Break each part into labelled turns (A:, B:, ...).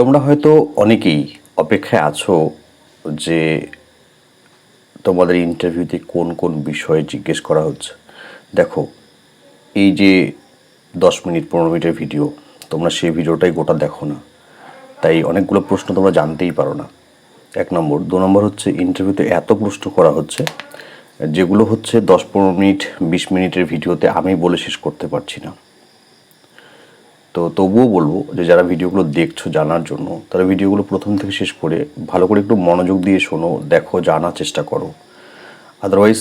A: তোমরা হয়তো অনেকেই অপেক্ষায় আছো যে তোমাদের ইন্টারভিউতে কোন কোন বিষয়ে জিজ্ঞেস করা হচ্ছে। দেখো, এই যে দশ মিনিট, পনেরো মিনিটের ভিডিও তোমরা সেই ভিডিওটাই গোটা দেখো না। তাই অনেকগুলো প্রশ্ন তোমরা জানতেই পারো না। এক নম্বর। দু নম্বর হচ্ছে ইন্টারভিউতে এত প্রশ্ন করা হচ্ছে, যেগুলো হচ্ছে দশ, পনেরো মিনিট, বিশ মিনিটের ভিডিওতে আমি বলে শেষ করতে পারছি না। তো তবুও বলব যে যারা ভিডিওগুলো দেখছ জানার জন্য, তারা ভিডিওগুলো প্রথম থেকে শেষ করে ভালো করে একটু মনোযোগ দিয়ে শোনো, দেখো, জানার চেষ্টা করো। আদারওয়াইজ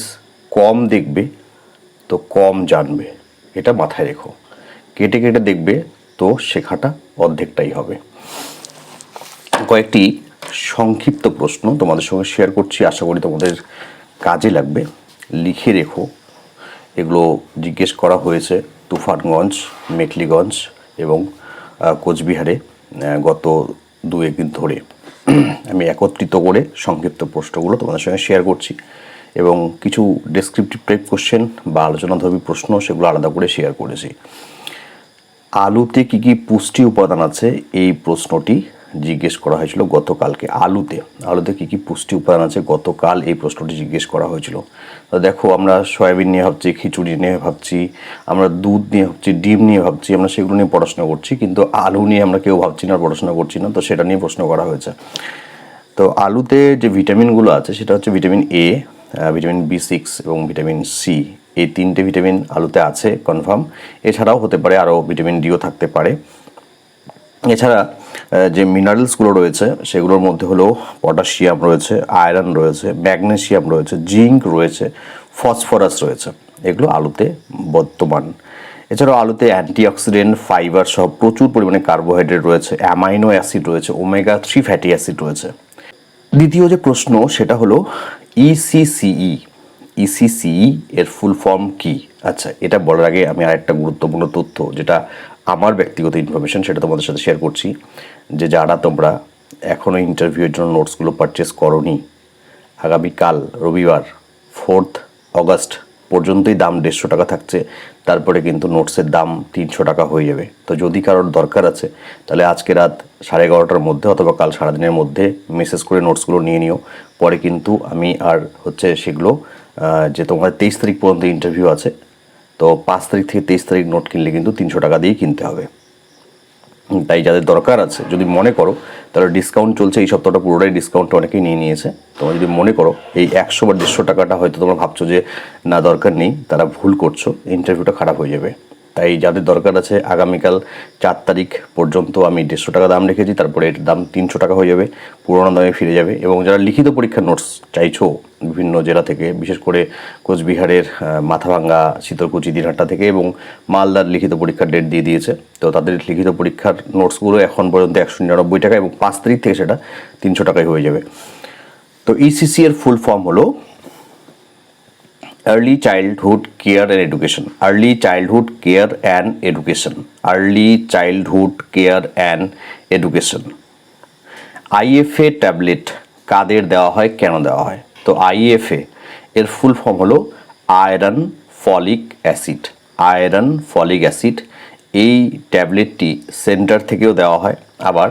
A: কম দেখবে তো কম জানবে। এটা মাথায় রেখো। কেটে কেটে দেখবে তো শেখাটা অর্ধেকটাই হবে। কয়েকটি সংক্ষিপ্ত প্রশ্ন তোমাদের সঙ্গে শেয়ার করছি, আশা করি তোমাদের কাজে লাগবে। লিখে রেখো। এগুলো জিজ্ঞেস করা হয়েছে তুফানগঞ্জ, মেখলিগঞ্জ এবং কোচবিহারে গত দু একদিন ধরে আমি একত্রিত করে সংক্ষিপ্ত প্রশ্নগুলো তোমাদের সঙ্গে শেয়ার করছি এবং কিছু ডেসক্রিপটিভ টাইপ কোশ্চেন বা আলোচনাধর্মী প্রশ্ন সেগুলো আলাদা করে শেয়ার করেছি। আলুতে কি কি পুষ্টি উপাদান আছে? এই প্রশ্নটি জিজ্ঞেস করা হয়েছিল গতকালকে আলুতে। আলুতে কি কি পুষ্টি উপাদান আছে? গতকাল এই প্রশ্নটি জিজ্ঞেস করা হয়েছিল। তো দেখো, আমরা সয়াবিন নিয়ে ভাবছি, খিচুড়ি নিয়ে ভাবছি, আমরা দুধ নিয়ে ভাবছি, ডিম নিয়ে ভাবছি, আমরা সেগুলো নিয়ে পড়াশোনা করছি, কিন্তু আলু নিয়ে আমরা কেউ ভাবছি না, পড়াশোনা করছি না, তো সেটা নিয়ে প্রশ্ন করা হয়েছে। তো আলুতে যে ভিটামিনগুলো আছে, সেটা হচ্ছে vitamin A vitamin B six এবং ভিটামিন সি এই তিনটে ভিটামিন আলুতে আছে, কনফার্ম। এছাড়াও হতে পারে, আরও ভিটামিন ডিও থাকতে পারে। এছাড়া যে মিনারেলসগুলো রয়েছে, সেগুলোর মধ্যে হলো পটাশিয়াম রয়েছে আয়রন রয়েছে ম্যাগনেসিয়াম রয়েছে জিঙ্ক রয়েছে ফসফরাস রয়েছে। এগুলো আলুতে বর্তমান। এছাড়াও আলুতে অ্যান্টিঅক্সিডেন্ট ফাইবার সহ প্রচুর পরিমাণে কার্বোহাইড্রেট রয়েছে অ্যামাইনো অ্যাসিড রয়েছে ওমেগা থ্রি ফ্যাটি অ্যাসিড রয়েছে। দ্বিতীয় যে প্রশ্ন, সেটা হলো E ইসিসিই ইসিসিই এর ফুল ফর্ম কি? আচ্ছা এটা বলার আগে আমি আরেকটা গুরুত্বপূর্ণ তথ্য, যেটা আমার ব্যক্তিগত ইনফরমেশন সেটা তোমাদের সাথে শেয়ার করছি, যে যারা তোমরা এখনও ইন্টারভিউয়ের জন্য নোটসগুলো পারচেস করনি আগামীকাল রবিবার ফোর্থ অগস্ট পর্যন্তই দাম দেড়শো টাকা থাকছে, তারপরে কিন্তু নোটসের দাম তিনশো টাকা হয়ে যাবে। তো যদি কারোর দরকার আছে, তাহলে আজকে রাত সাড়ে এগারোটার মধ্যে অথবা কাল সারাদিনের মধ্যে মেসেজ করে নোটসগুলো নিয়ে নিও। পরে কিন্তু আমি আর হচ্ছে সেগুলো যে তোমার তেইশ তারিখ পর্যন্ত ইন্টারভিউ আছে তো পাঁচ তারিখ থেকে তেইশ তারিখ নোট কিনলে কিন্তু তিনশো টাকা দিয়েই কিনতে হবে। তাই যাদের দরকার আছে, যদি মনে করো, তাহলে ডিসকাউন্ট চলছে, এই সপ্তাহটা পুরোটাই ডিসকাউন্ট অনেকেই নিয়ে নিয়েছে। তোমরা যদি মনে করো, এই একশো বা দেড়শো টাকাটা হয়তো তোমরা ভাবছ যে, না, দরকার নেই, তারা ভুল করছ ইন্টারভিউটা খারাপ হয়ে যাবে। তাই যাদের দরকার আছে আগামীকাল চার তারিখ পর্যন্ত আমি দেড়শো টাকা দাম রেখেছি, তারপরে এর দাম তিনশো টাকা হয়ে যাবে, পুরোনো দামে ফিরে যাবে এবং যারা লিখিত পরীক্ষার নোটস চাইছো, বিভিন্ন জেলা থেকে, বিশেষ করে কোচবিহারের মাথাভাঙ্গা, শীতলকুচি দিনহাটা থেকে এবং মালদার লিখিত পরীক্ষার ডেট দিয়ে দিয়েছে, তো তাদের লিখিত পরীক্ষার নোটসগুলো এখন পর্যন্ত একশো নিরানব্বই টাকা এবং পাঁচ তারিখ থেকে সেটা তিনশো টাকায় হয়ে যাবে। তো ইসিসি এর ফুল ফর্ম হলো early childhood care and education early childhood care and education early childhood care and education IFA tablet কাদের দেওয়া হয়, কেন দেওয়া হয়? তো আইএফএ এর ফুল ফর্ম হলো iron folic acid iron folic acid এই ট্যাবলেটটি সেন্টার থেকেও দেওয়া হয়, আবার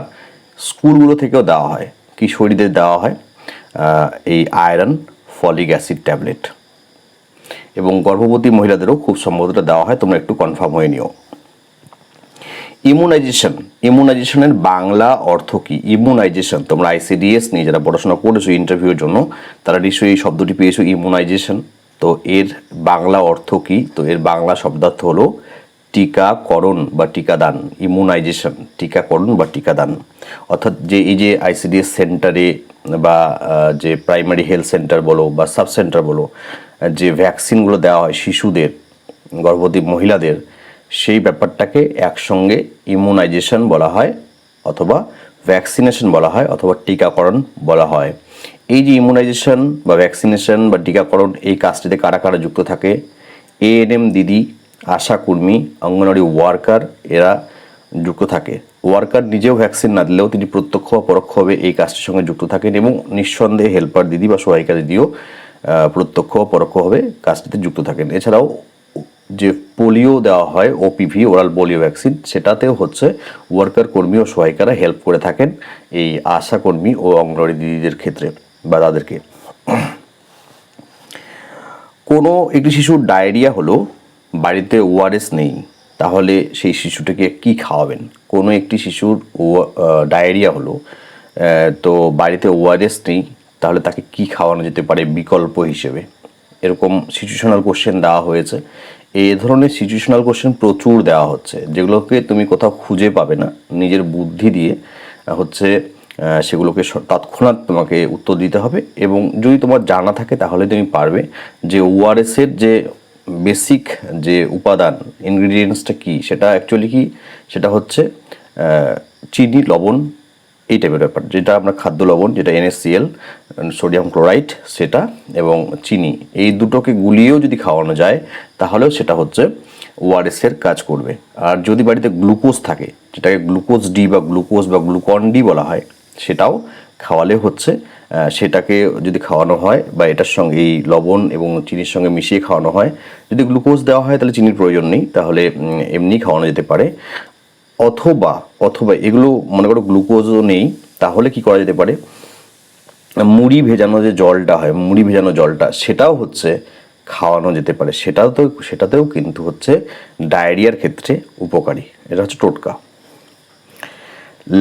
A: স্কুলগুলো থেকেও দেওয়া হয়, কিশোরীদের দেওয়া হয় এই আয়রন ফলিক অ্যাসিড ট্যাবলেট এবং গর্ভবতী মহিলাদেরও খুব সম্ভবত এটা দেওয়া হয়, তোমরা একটু কনফার্ম হয়ে নিও। ইমিউনাইজেশন ইমিউনাইজেশনের বাংলা অর্থ কি? ইমিউনাইজেশন তোমরা আইসিডিএস নিয়ে যারা পড়াশোনা করেছ ইন্টারভিউর জন্য, তারা নিশ্চয়ই শব্দটি পেয়েছ ইমিউনাইজেশন তো এর বাংলা অর্থ কি? তো এর বাংলা শব্দার্থ হলো টিকাকরণ বা টিকাদান ইমিউনাইজেশন টিকাকরণ বা টিকাদান। অর্থাৎ যে এই যে আইসিডিএস সেন্টারে বা যে প্রাইমারি হেলথ সেন্টার বলো বা সাব সেন্টার বলো যে ভ্যাকসিনগুলো দেওয়া হয় শিশুদের, গর্ভবতী মহিলাদের, সেই ব্যাপারটাকে একসঙ্গে ইমিউনাইজেশন বলা হয় অথবা ভ্যাকসিনেশন বলা হয় অথবা টিকাকরণ বলা হয়। এই যে ইমিউনাইজেশন বা ভ্যাকসিনেশন বা টিকাকরণ এই কাজটিতে কারা কারা যুক্ত থাকে? এএনএম দিদি আশাকর্মী অঙ্গনওয়াড়ি ওয়ার্কার এরা যুক্ত থাকে। ওয়ার্কার নিজেও ভ্যাকসিন না দিলেও তিনি প্রত্যক্ষ বা পরোক্ষভাবে এই কাজটির সঙ্গে যুক্ত থাকেন এবং নিঃসন্দেহে হেল্পার দিদি বা সহায়িকা দিদিও প্রত্যক্ষ পরোক্ষভাবে কাজটিতে যুক্ত থাকেন। এছাড়াও যে পোলিও দেওয়া হয় ওপিভি ওরাল পোলিও ভ্যাকসিন সেটাতেও হচ্ছে ওয়ার্কার কর্মী ও সহায়িকারা হেল্প করে থাকেন এই আশা কর্মী ও অঙ্গনওয়াড়ি দিদিদের ক্ষেত্রে বা তাদেরকে। কোনো একটি শিশুর ডায়রিয়া হলো, বাড়িতে ওআরএস নেই, তাহলে সেই শিশুটিকে কি খাওয়াবেন? কোনো একটি শিশুর ডায়রিয়া হলো তো বাড়িতে ওআরএস নেই তাহলে তাকে কি খাওয়ানো যেতে পারে বিকল্প হিসেবে? এরকম সিচুয়েশনাল কোশ্চেন দেওয়া হয়েছে। এই ধরনের সিচুয়েশনাল কোশ্চেন প্রচুর দেওয়া হচ্ছে, যেগুলোকে তুমি কোথাও খুঁজে পাবে না। নিজের বুদ্ধি দিয়ে হচ্ছে সেগুলোকে তৎক্ষণাৎ তোমাকে উত্তর দিতে হবে এবং যদি তোমার জানা থাকে তাহলে তুমি পারবে যে ওআরএসের যে বেসিক যে উপাদান ইনগ্রিডিয়েন্টসটা কি? সেটা অ্যাকচুয়ালি কি? সেটা হচ্ছে চিনি, লবণ এই টাইপের ব্যাপার, যেটা আমরা খাদ্য লবণ, যেটা এনএসসিএল সোডিয়াম ক্লোরাইড সেটা এবং চিনি, এই দুটোকে গুলিয়েও যদি খাওয়ানো যায়, তাহলেও সেটা হচ্ছে ওআরএসের কাজ করবে। আর যদি বাড়িতে গ্লুকোজ থাকে, যেটাকে গ্লুকোজ ডি বা গ্লুকোজ বা গ্লুকন ডি বলা হয়, সেটাও খাওয়ালে হচ্ছে সেটাকে যদি খাওয়ানো হয় বা এটার সঙ্গে, এই লবণ এবং চিনির সঙ্গে মিশিয়ে খাওয়ানো হয়, যদি গ্লুকোজ দেওয়া হয়, তাহলে চিনির প্রয়োজন নেই, তাহলে এমনি খাওয়ানো যেতে পারে। অথবা অথবা এগুলো মনে করো গ্লুকোজও নেই, তাহলে কি করা যেতে পারে? মুড়ি ভেজানো যে জলটা হয়, মুড়ি ভেজানো জলটা, সেটাও হচ্ছে খাওয়ানো যেতে পারে। সেটাও তো, সেটাতেও কিন্তু হচ্ছে ডায়রিয়ার ক্ষেত্রে উপকারী। এটা হচ্ছে টোটকা।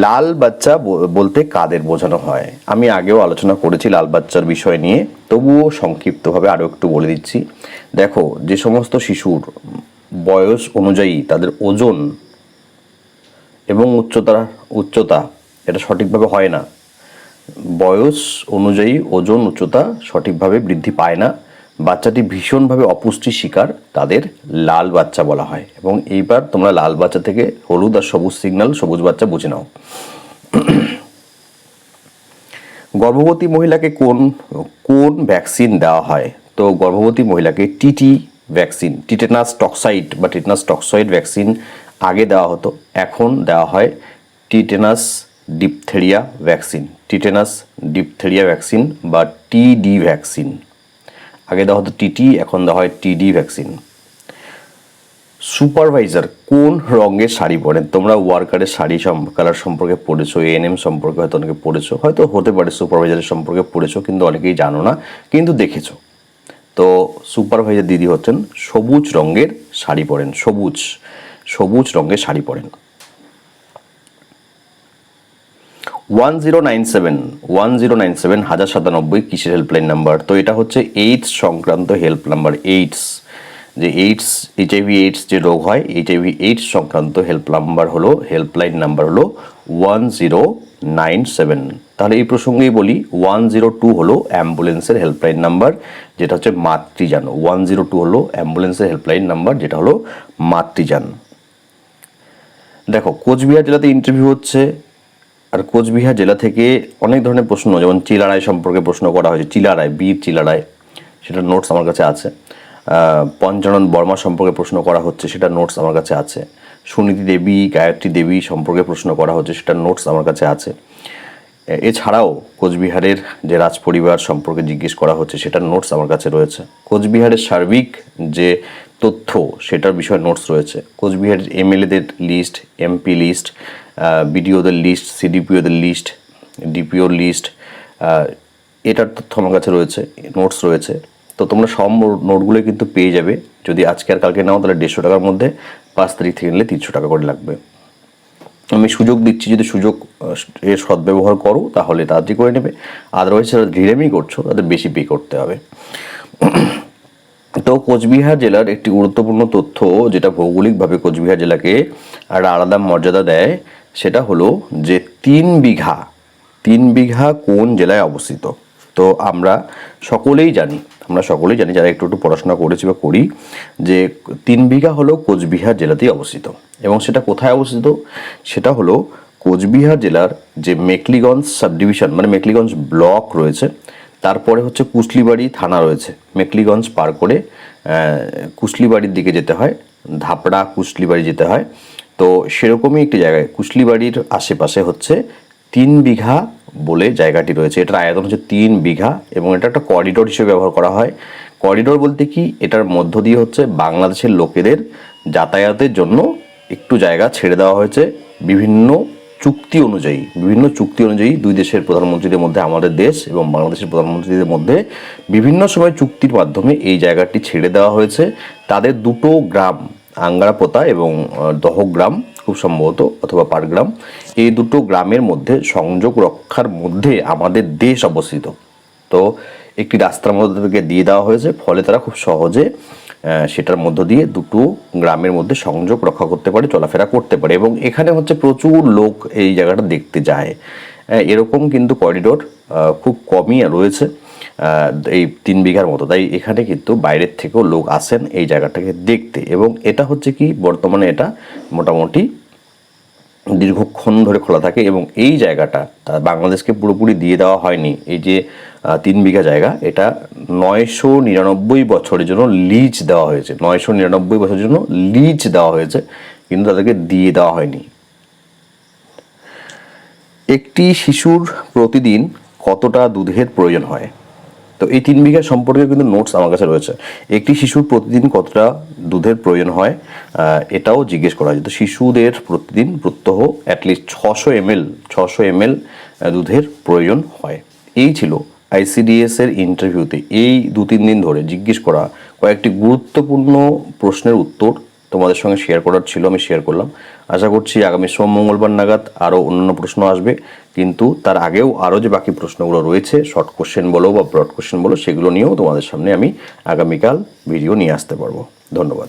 A: লাল বাচ্চা বলতে কাদের বোঝানো হয়? আমি আগেও আলোচনা করেছি লাল বাচ্চার বিষয় নিয়ে, তবুও সংক্ষিপ্তভাবে আরও একটু বলে দিচ্ছি। দেখো, যে সমস্ত শিশুর বয়স অনুযায়ী তাদের ওজন এবং উচ্চতা উচ্চতা, এটা সঠিকভাবে হয় না। বয়স অনুযায়ী ওজন উচ্চতা সঠিকভাবে বৃদ্ধি পায় না। বাচ্চাটি ভীষণভাবে অপুষ্টির শিকার, তাদের লাল বাচ্চা বলা হয়। এবং এইবার তোমরা লাল বাচ্চা থেকে হলুদ আর সবুজ সিগন্যাল সবুজ বাচ্চা বুঝে নাও। গর্ভবতী মহিলাকে কোন কোন ভ্যাকসিন দেওয়া হয়? তো গর্ভবতী মহিলাকে টিটি ভ্যাকসিন টিটেনাস টক্সাইড বা টিটেনাস টক্সয়েড ভ্যাকসিন আগে দেওয়া হতো, এখন দেওয়া হয় tetanus diphtheria vaccine. Tetanus diphtheria vaccine বা টিডি ভ্যাকসিন। আগে দেওয়া হতো টিটি, এখন দেওয়া হয় টিডি ভ্যাকসিন। সুপারভাইজার, কোন রঙের শাড়ি পরেন? তোমরা ওয়ার্কারের শাড়ি কালার সম্পর্কে পড়েছো এএনএম সম্পর্কে হয়তো অনেকে পড়েছো, হয়তো হতে পারে সুপারভাইজারের সম্পর্কে পড়েছো, কিন্তু অনেকেই জানো না, কিন্তু দেখেছ। তো সুপারভাইজার দিদি হচ্ছেন সবুজ রঙের শাড়ি পরেন, সবুজ। সবুজ রঙের শাড়ি পরেন। One zero nine seven one zero nine seven হাজার সাতানব্বই কিসের হেল্পলাইন নাম্বার তো এটা হচ্ছে এইডস সংক্রান্ত হেল্প নাম্বার এইডস যে এইডস এইচআইভি এইডস যে রোগ হয় এইচআইভি এইডস সংক্রান্ত হেল্প নাম্বার হলো হেল্পলাইন নাম্বার হলো ওয়ান জিরো নাইন সেভেন তাহলে এই প্রসঙ্গেই বলি ওয়ান জিরো টু হলো অ্যাম্বুলেন্সের হেল্পলাইন নাম্বার যেটা হচ্ছে মাতৃযান। ওয়ান জিরো টু হলো অ্যাম্বুলেন্সের হেল্পলাইন নাম্বার যেটা হলো মাতৃযান। দেখো, কোচবিহার জেলাতে ইন্টারভিউ হচ্ছে আর কোচবিহার জেলা থেকে অনেক ধরনের প্রশ্ন, যেমন চিলারায় সম্পর্কে প্রশ্ন করা হয়েছে চিলারায় বীর চিলারায় সেটা নোটস আমার কাছে আছে। পঞ্চানন বর্মা সম্পর্কে প্রশ্ন করা হচ্ছে, সেটা নোটস আমার কাছে আছে। সুনীতি দেবী, গায়ত্রী দেবী সম্পর্কে প্রশ্ন করা হচ্ছে, সেটা নোটস আমার কাছে আছে। এছাড়াও কোচবিহারের যে রাজ পরিবার সম্পর্কে জিজ্ঞেস করা হচ্ছে সেটার নোটস আমার কাছে রয়েছে। কোচবিহারের সার্বিক যে তথ্য সেটার বিষয়ে নোটস রয়েছে। কোচবিহারের এমএলএদের লিস্ট এমপি লিস্ট বিডিওদের লিস্ট সিডিপিওদের লিস্ট ডিপিওর লিস্ট এটার তথ্য আমার কাছে রয়েছে নোটস রয়েছে। তো তোমরা সব নোটগুলো কিন্তু পেয়ে যাবে। যদি আজকে আর কালকে নাও, তাহলে দেড়শো টাকার মধ্যে পাঁচ তারিখ থেকে নিলে তিনশো টাকা করে লাগবে। আমি সুযোগ দিচ্ছি, যদি সুযোগ এর সদ্ব্যবহার করো, তাহলে তাড়াতাড়ি করে নেবে। আদারওয়াইজ যারা ধীরেমি করছ, তাদের বেশি পে করতে হবে। কোচবিহার জেলার একটি গুরুত্বপূর্ণ তথ্য যেটা ভৌগোলিকভাবে কোচবিহার জেলাকে একটা আলাদা মর্যাদা দেয়, সেটা হলো যে তিন বিঘা তিন বিঘা কোন জেলায় অবস্থিত। তো আমরা সকলেই জানি, আমরা সকলেই জানি, যারা একটু একটু পড়াশোনা করেছি বা করি, যে তিন বিঘা হলো কোচবিহার জেলাতেই অবস্থিত। এবং সেটা কোথায় অবস্থিত? সেটা হলো কোচবিহার জেলার যে মেকলিগঞ্জ সাব ডিভিশন মানে মেকলিগঞ্জ ব্লক রয়েছে, তারপরে হচ্ছে কুশলিবাড়ি থানা রয়েছে। মেকলিগঞ্জ পার করে কুশলিবাড়ির দিকে যেতে হয়, ধাপড়া কুশলিবাড়ি যেতে হয়। তো সেরকমই একটি জায়গায়, কুশলিবাড়ির আশেপাশে হচ্ছে তিন বিঘা বলে জায়গাটি রয়েছে। এটার আয়তন হচ্ছে তিন বিঘা এবং এটা একটা করিডোর হিসেবে ব্যবহার করা হয়। করিডোর বলতে কি? এটার মধ্য দিয়ে হচ্ছে বাংলাদেশের লোকেদের যাতায়াতের জন্য একটু জায়গা ছেড়ে দেওয়া হয়েছে। বিভিন্ন চুক্তি অনুযায়ী, বিভিন্ন চুক্তি অনুযায়ী দুই দেশের প্রধানমন্ত্রীদের মধ্যে, আমাদের দেশ এবং বাংলাদেশের প্রধানমন্ত্রীদের মধ্যে বিভিন্ন সময় চুক্তির মাধ্যমে এই জায়গাটি ছেড়ে দেওয়া হয়েছে। তাদের দুটো গ্রাম, আঙ্গারাপোতা এবং দহগ্রাম, খুব সম্ভবত, অথবা পাটগ্রাম এই দুটো গ্রামের মধ্যে সংযোগ রক্ষার মধ্যে আমাদের দেশ অবস্থিত। তো একটি রাস্তার মধ্যে তাদেরকে দিয়ে দেওয়া হয়েছে, ফলে তারা খুব সহজে সেটার মধ্য দিয়ে দুটো গ্রামের মধ্যে সংযোগ রক্ষা করতে পারে, চলাফেরা করতে পারে এবং এখানে হচ্ছে প্রচুর লোক এই জায়গাটা দেখতে যায়। এরকম কিন্তু করিডোর খুব কমই রয়েছে এই তিন বিঘার মতো। তাই এখানে কিন্তু বাইরের থেকেও লোক আসেন এই জায়গাটাকে দেখতে। এবং এটা হচ্ছে কি, বর্তমানে এটা মোটামুটি দীর্ঘক্ষণ ধরে খোলা থাকে এবং এই জায়গাটা বাংলাদেশকে পুরোপুরি দিয়ে দেওয়া হয়নি। এই যে তিন বিঘা জায়গা, এটা নয়শো নিরানব্বই বছরের জন্য লিজ দেওয়া হয়েছে। নয়শো নিরানব্বই বছরের জন্য লিজ দেওয়া হয়েছে, কিন্তু তাদেরকে দিয়ে দেওয়া হয়নি। একটি শিশুর প্রতিদিন কতটা দুধের প্রয়োজন হয়? তো এই তিন বিঘা সম্পর্কে কিন্তু নোটস আমার কাছে রয়েছে। একটি শিশুর প্রতিদিন কতটা দুধের প্রয়োজন হয়? এটাও জিজ্ঞেস করা হয়েছে। তো শিশুদের প্রতিদিন প্রত্যহ অ্যাটলিস্ট ছশো এমএল ছশো এমএল দুধের প্রয়োজন হয়। এই ছিল আইসিডিএস এর ইন্টারভিউতে এই দু তিন দিন ধরে জিজ্ঞেস করা কয়েকটি গুরুত্বপূর্ণ প্রশ্নের উত্তর তোমাদের সঙ্গে শেয়ার করার ছিল, আমি শেয়ার করলাম। আশা করছি আগামী সোম মঙ্গলবার নাগাদ আরও অন্যান্য প্রশ্ন আসবে। কিন্তু তার আগেও আরও যে বাকি প্রশ্নগুলো রয়েছে শর্ট কোশ্চেন বলো বা ব্রড কোশ্চেন বলো, সেগুলো নিয়েও তোমাদের সামনে আমি আগামীকাল ভিডিও নিয়ে আসতে পারব। ধন্যবাদ।